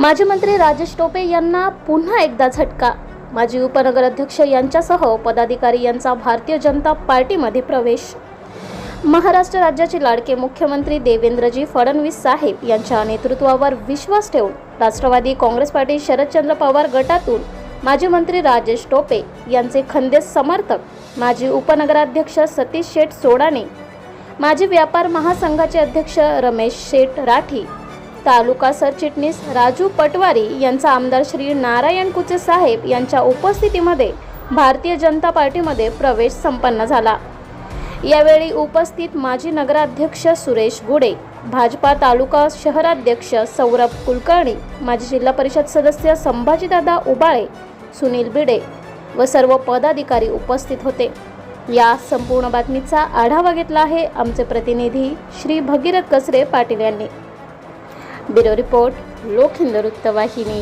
माजी मंत्री राजेश टोपे यांना पुन्हा एकदा झटका. माजी उपनगराध्यक्ष यांच्यासह पदाधिकारी यांचा भारतीय जनता पार्टीमध्ये प्रवेश. महाराष्ट्र राज्याचे लाडके मुख्यमंत्री देवेंद्रजी फडणवीस साहेब यांच्या नेतृत्वावर विश्वास ठेवून राष्ट्रवादी काँग्रेस पार्टी शरदचंद्र पवार गटातून माजी मंत्री राजेश टोपे यांचे खंदेस समर्थक माजी उपनगराध्यक्ष सतीश शेठ सोडाणे माजी व्यापार महासंघाचे अध्यक्ष रमेश शेठ राठी तालुका सरचिटणीस राजू पटवारी यांचा आमदार श्री नारायण कुचे साहेब यांच्या उपस्थितीमध्ये भारतीय जनता पार्टीमध्ये प्रवेश संपन्न झाला. यावेळी उपस्थित माजी नगराध्यक्ष सुरेश गुडे भाजपा तालुका शहराध्यक्ष सौरभ कुलकर्णी माजी जिल्हा परिषद सदस्य संभाजीदादा उबाळे सुनील बिडे व सर्व पदाधिकारी उपस्थित होते. या संपूर्ण बातमीचा आढावा घेतला आहे आमचे प्रतिनिधी श्री भगीरथ कसरे पाटील यांनी. ब्युरो रिपोर्ट लोक हिंद वृत्तवाहिनी.